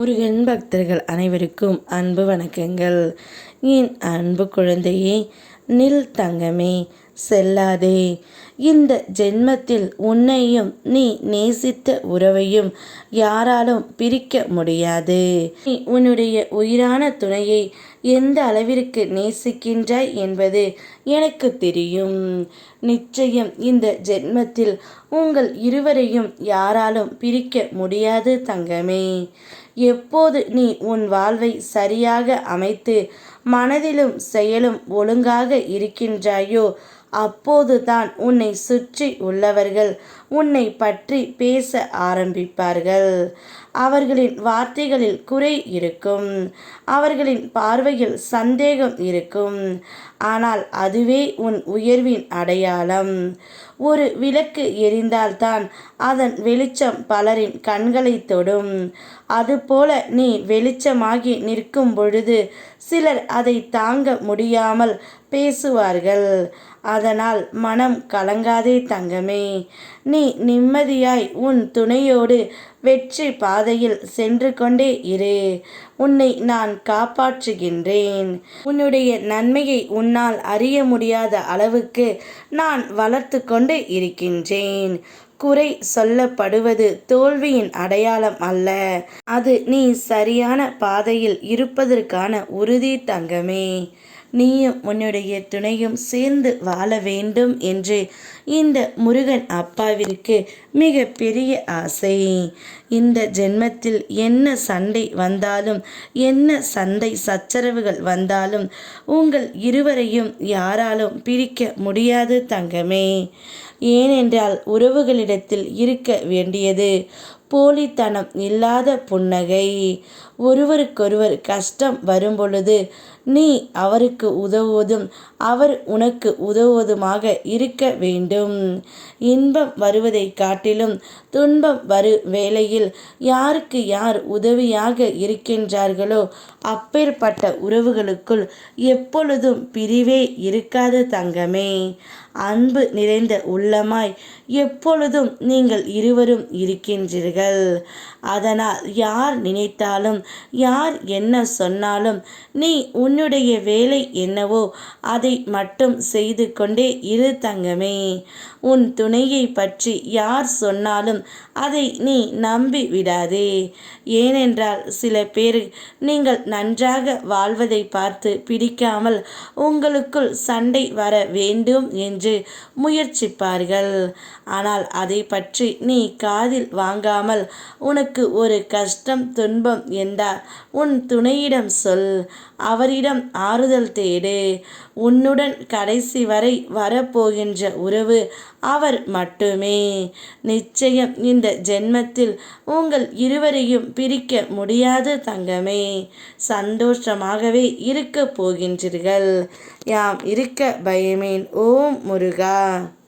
முருகன் பக்தர்கள் அனைவருக்கும் அன்பு வணக்கங்கள். என் அன்பு குழந்தையே நில் தங்கமே செல்லாதே. இந்த ஜென்மத்தில் உன்னையும் நீ நேசித்த உறவையும் யாராலும் பிரிக்க முடியாது. நீ உன்னுடைய உயிரான துணையை எந்த அளவிற்கு நேசிக்கின்றாய் என்பது எனக்கு தெரியும். நிச்சயம் இந்த ஜென்மத்தில் உங்கள் இருவரையும் யாராலும் பிரிக்க முடியாது தங்கமே. எப்போது நீ உன் வாழ்வை சரியாக அமைத்து மனதிலும் செயலும் ஒழுங்காக இருக்கின்றாயோ அப்போதுதான் உன்னை சுற்றி உள்ளவர்கள் உன்னை பற்றி பேச ஆரம்பிப்பார்கள். அவர்களின் வார்த்தைகளில் குறை இருக்கும். அவர்களின் பார்வையில் சந்தேகம் இருக்கும். ஆனால் அதுவே உன் உயர்வின் அடையாளம். ஒரு விளக்கு எரிந்தால்தான் அதன் வெளிச்சம் பலரின் கண்களை தொடும். அதுபோல நீ வெளிச்சமாகி நிற்கும் பொழுது சிலர் அதை தாங்க முடியாமல் பேசுவார்கள். அதனால் மனம் கலங்காதே தங்கமே. நீ நிம்மதியாய் உன் துணையோடு வெற்றி பாதையில் சென்று கொண்டே இரு. உன்னை நான் காப்பாற்றுகின்றேன். உன்னுடைய நன்மையை உன்னால் அறிய முடியாத அளவுக்கு நான் வளர்த்து கொண்டு இருக்கின்றேன். குறை சொல்லப்படுவது தோல்வியின் அடையாளம் அல்ல. அது நீ சரியான பாதையில் இருப்பதற்கான உறுதி தங்கமே. நீயும் உன்னுடைய துணையும் சேர்ந்து வாழ வேண்டும் என்று இந்த முருகன் அப்பாவிற்கு மிக பெரிய ஆசை. இந்த ஜென்மத்தில் என்ன சண்டை வந்தாலும் என்ன சண்டை சச்சரவுகள் வந்தாலும் உங்கள் இருவரையும் யாராலும் பிரிக்க முடியாது தங்கமே. ஏனென்றால் உறவுகளிடத்தில் இருக்க வேண்டியது போலித்தனம் இல்லாத புன்னகை. ஒருவருக்கொருவர் கஷ்டம் வரும்பொழுது நீ அவருக்கு உதவுவதும் அவர் உனக்கு உதவுவதுமாக இருக்க வேண்டும். இன்பம் வருவதை காட்டிலும் துன்பம் வரு வேளையில் யாருக்கு யார் உதவியாக இருக்கின்றார்களோ அப்பேற்பட்ட உறவுகளுக்குள் எப்பொழுதும் பிரிவே இருக்காத தங்கமே. அன்பு நிறைந்த உள்ளமாய் எப்பொழுதும் நீங்கள் இருவரும் இருக்கின்றீர்கள். அதனால் யார் நினைத்தாலும் யார் என்ன சொன்னாலும் நீ உன்னுடைய வேலை என்னவோ அதை மட்டும் செய்து கொண்டே இரு தங்கமே. உன் துணையை பற்றி யார் சொன்னாலும் அதை நீ நம்பி விடாதே. ஏனென்றால் சில பேர் நீங்கள் நன்றாக வாழ்வதை பார்த்து பிடிக்காமல் உங்களுக்குள் சண்டை வர வேண்டும் என்று முயற்சிப்பார்கள். ஆனால் அதை பற்றி நீ காதில் வாங்காமல் உனக்கு ஒரு கஷ்டம் துன்பம் என்றால் உன் துணையிடம் சொல் அவரிடம் ஆறுதல் தேடு. உன்னுடன் கடைசி வரை வரப்போகின்ற உறவு அவர் மட்டுமே. நிச்சயம் இந்த ஜென்மத்தில் உங்கள் இருவரையும் பிரிக்க முடியாது தங்கமே. சந்தோஷமாகவே இருக்க போகின்றீர்கள். யாம் இருக்க பயமேன். ஓம் முருகா.